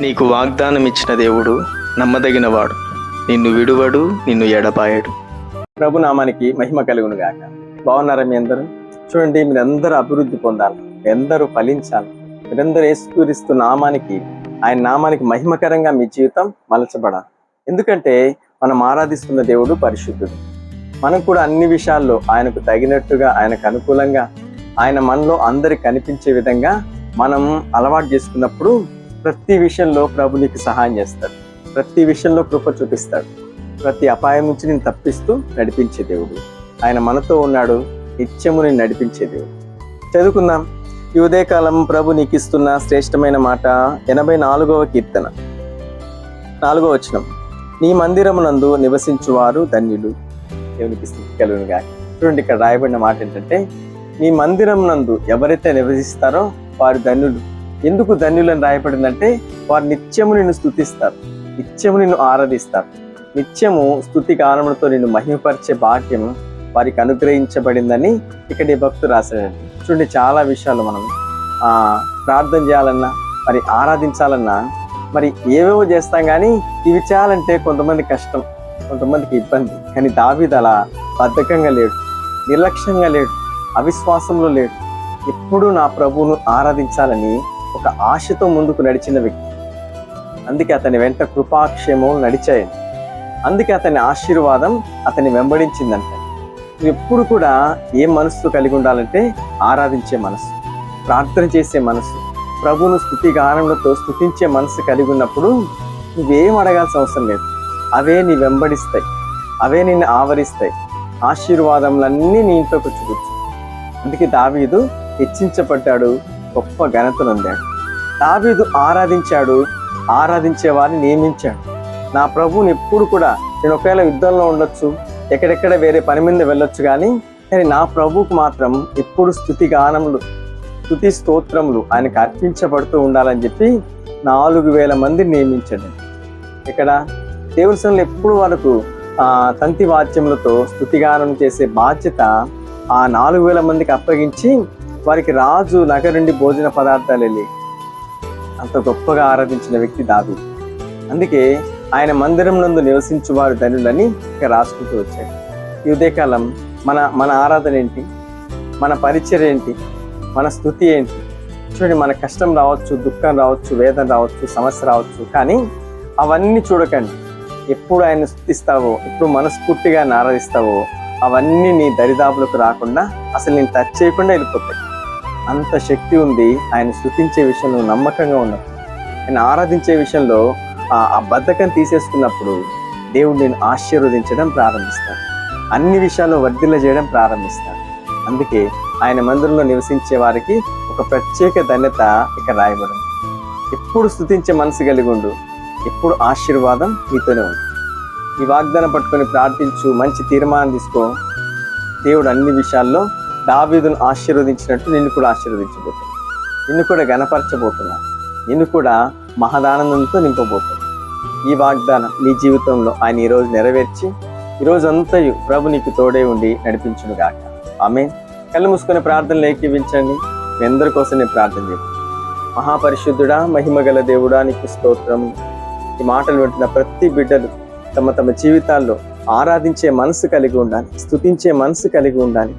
నీకు వాగ్దానం ఇచ్చిన దేవుడు నమ్మదగినవాడు. నిన్ను విడువడు నిన్ను ఎడపాయడు ప్రభు నామానికి మహిమ కలుగును గాక బాగున్నారా మీ అందరూ? చూడండి మీరందరూ అభివృద్ధి పొందాలి. మీరందరూ ఫలించాలి. మీరందరూ ఏసుకూరిస్తూ నామానికి ఆయన నామానికి మహిమకరంగా మీ జీవితం మలచబడాలి. ఎందుకంటే మనం ఆరాధిస్తున్న దేవుడు పరిశుద్ధుడు. మనం కూడా అన్ని విషయాల్లో ఆయనకు తగినట్టుగా ఆయనకు అనుకూలంగా ఆయన మనలో అందరికి కనిపించే విధంగా మనం అలవాటు చేసుకున్నప్పుడు ప్రతి విషయంలో ప్రభు నీకు సహాయం చేస్తాడు. ప్రతి విషయంలో కృప చూపిస్తాడు. ప్రతి అపాయం నుంచి నేను తప్పిస్తూ నడిపించే దేవుడు. ఆయన మనతో ఉన్నాడు. నిత్యము నేను నడిపించే దేవుడు. చదువుకుందాం. ఈ ఉదయకాలం ప్రభు నీకు ఇస్తున్న శ్రేష్టమైన మాట ఎనభై నాలుగవ కీర్తన. నాలుగవ వచనం. నీ మందిరమునందు నివసించువారు ధన్యులు. దేవునికి స్థితి కలుగునుగా చూడండి ఇక్కడ రాయబడిన మాట ఏంటంటే నీ మందిరం నందు ఎవరైతే నివసిస్తారో వారు ధన్యులు. ఎందుకు ధన్యులను రాయబడిందంటే వారు నిత్యము నిన్ను స్థుతిస్తారు నిత్యము నిన్ను ఆరాధిస్తారు. నిత్యము స్థుతి కారణంతో నిన్ను మహిమపరిచే భాగ్యం వారికి అనుగ్రహించబడిందని ఇక్కడ భక్తులు రాశాడండి చూడండి చాలా విషయాలు మనం ప్రార్థన చేయాలన్నా మరి ఆరాధించాలన్నా మరి ఏవేవో చేస్తాం కానీ ఇవి చేయాలంటే కొంతమంది కష్టం కొంతమందికి ఇబ్బంది. కానీ దావీదు అలా బద్ధకంగా లేడు నిర్లక్ష్యంగా లేడు అవిశ్వాసంలో లేడు. ఎప్పుడూ నా ప్రభువును ఆరాధించాలని ఒక ఆశతో ముందుకు నడిచిన వ్యక్తి. అందుకే అతని వెంట కృపాక్షేమం నడిచాయని. అందుకే అతని ఆశీర్వాదం అతని వెంబడించిందంట. ఎప్పుడు కూడా ఏ మనస్సు కలిగి ఉండాలంటే ఆరాధించే మనస్సు ప్రార్థన చేసే మనసు ప్రభును స్థుతి గానములతో స్థుతించే మనసు కలిగి ఉన్నప్పుడు నువ్వేం అడగాల్సిన అవసరం లేదు. అవే నీ వెంబడిస్తాయి. అవే నిన్ను ఆవరిస్తాయి. ఆశీర్వాదములన్నీ నీ ఇంట్లోకి చూపించు అందుకే దావీదు హెచ్చించబడ్డాడు గొప్ప ఘనత నొందాడు దావీదు ఆరాధించాడు. ఆరాధించే వారిని నియమించాడు. నా ప్రభువుని ఎప్పుడు కూడా నేను ఒకవేళ యుద్ధంలో ఉండొచ్చు ఎక్కడెక్కడ వేరే పని మీద వెళ్ళొచ్చు కానీ కానీ నా ప్రభువుకు మాత్రం ఎప్పుడు స్థుతి గానములు స్థుతి స్తోత్రములు ఆయనకు అర్పించబడుతూ ఉండాలని చెప్పి నాలుగు వేల మంది నియమించాడు. ఇక్కడ దేవుని ఎప్పుడు వరకు ఆ తంతి వాద్యములతో స్థుతిగానం చేసే బాధ్యత ఆ నాలుగు వేల మందికి అప్పగించి వారికి రాజు నగరుండి భోజన పదార్థాలు వెళ్ళి అంత గొప్పగా ఆరాధించిన వ్యక్తి దావి అందుకే ఆయన మందిరం నందు నివసించువారు ధనులని ఇక రాసుకుంటూ వచ్చాడు. ఈ ఉదయకాలం మన మన ఆరాధన ఏంటి? మన పరిచయం ఏంటి? మన స్థుతి ఏంటి? చూడండి మన కష్టం రావచ్చు దుఃఖం రావచ్చు వేదన రావచ్చు సమస్య రావచ్చు కానీ అవన్నీ చూడకండి. ఎప్పుడు ఆయన స్థుతిస్తావో ఎప్పుడు మనస్ఫూర్తిగా ఆయన ఆరాధిస్తావో అవన్నీ నీ దరిదాపులకు రాకుండా అసలు నేను టచ్ చేయకుండా వెళ్ళిపోతాయి. అంత శక్తి ఉంది. ఆయన స్థుతించే విషయంలో నమ్మకంగా ఉన్నప్పుడు ఆయన ఆరాధించే విషయంలో ఆ బద్ధకం తీసేసుకున్నప్పుడు దేవుడు నేను ఆశీర్వదించడం ప్రారంభిస్తాను అన్ని విషయాల్లో వర్ధిల్ల చేయడం ప్రారంభిస్తాను అందుకే ఆయన మందిరంలో నివసించే వారికి ఒక ప్రత్యేక ధన్యత ఇక్కడ రాయబడింది. ఎప్పుడు స్థుతించే మనసు కలిగి ఉండు. ఎప్పుడు ఆశీర్వాదం నీతోనే ఉంది ఈ వాగ్దానం పట్టుకొని ప్రార్థించు మంచి తీర్మానం తీసుకో. దేవుడు అన్ని విషయాల్లో దావీదును ఆశీర్వదించినట్టు నిన్ను కూడా ఆశీర్వదించబోతున్నాడు నిన్ను కూడా గణపరచబోతున్నా నిన్ను కూడా మహదానందంతో నింపబోతున్నా ఈ వాగ్దానం నీ జీవితంలో ఆయన ఈరోజు నెరవేర్చి ఈరోజు అంతయు ప్రభు నీకు తోడే ఉండి నడిపించును గాక. ఆమె కళ్ళు మూసుకుని ప్రార్థనలు ఏకీవించండి. మీ అందరి కోసం నేను ప్రార్థన చేస్తాను. మహాపరిశుద్ధుడా మహిమగల దేవుడా నీకు స్తోత్రం. ఈ మాటలు వింటున్న ప్రతి బిడ్డలు తమ తమ జీవితాల్లో ఆరాధించే మనసు కలిగి ఉండాలి స్తుతించే మనసు కలిగి ఉండాలి.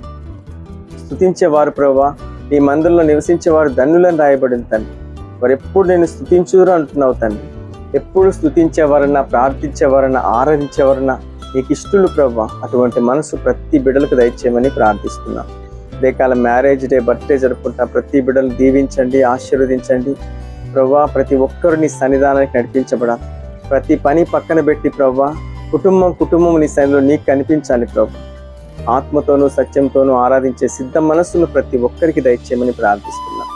స్తుతించేవారు ప్రభా నీ మందిరంలో నివసించేవారు ధన్యులను రాయబడింది తండ్రి. వారు ఎప్పుడు నేను స్థుతించురు అంటున్నావు తండ్రి. ఎప్పుడు స్థుతించేవారన్నా ప్రార్థించేవారన్నా ఆరాధించేవారన్నా నీకు ఇష్టలు ప్రభా అటువంటి మనసు ప్రతి బిడ్డలకు దయచేయమని ప్రార్థిస్తున్నాం. కాలం మ్యారేజ్ డే బర్త్డే జరుపుకుంటా. ప్రతి బిడ్డలు దీవించండి ఆశీర్వదించండి. ప్రవ్వా ప్రతి ఒక్కరు నీ సన్నిధానానికి నడిపించబడాలి. ప్రతి పని పక్కన పెట్టి ప్రవ్వా కుటుంబం కుటుంబం నీ సన్నిధిలో నీకు కనిపించాలి ప్రభా. ఆత్మతోనూ సత్యంతోనూ ఆరాధించే సిద్ధ మనస్సును ప్రతి ఒక్కరికి దయచేయమని ప్రార్థిస్తున్నాం.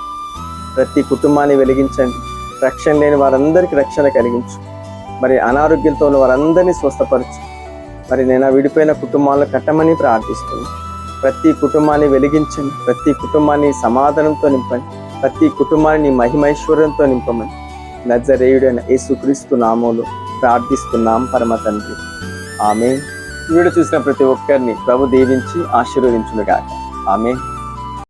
ప్రతి కుటుంబాన్ని వెలిగించండి. రక్షణ లేని వారందరికీ రక్షణ కలిగించు. మరి అనారోగ్యంతో ఉన్న వారందరినీ స్వస్థపరచు. మరి నేను విడిపోయిన కుటుంబాలను కట్టమని ప్రార్థిస్తున్నాను ప్రతి కుటుంబాన్ని వెలిగించండి. ప్రతి కుటుంబాన్ని సమాధానంతో నింపండి. ప్రతి కుటుంబాన్ని మహిమైశ్వర్యంతో నింపమని నజరేయుడైన యేసుక్రీస్తు నామంలో ప్రార్థిస్తున్నాం పరమ తండ్రి. ఆమె వీడియో చూసిన ప్రతి ఒక్కరిని ప్రభు దీవించి ఆశీర్వదించునుగాక. ఆమె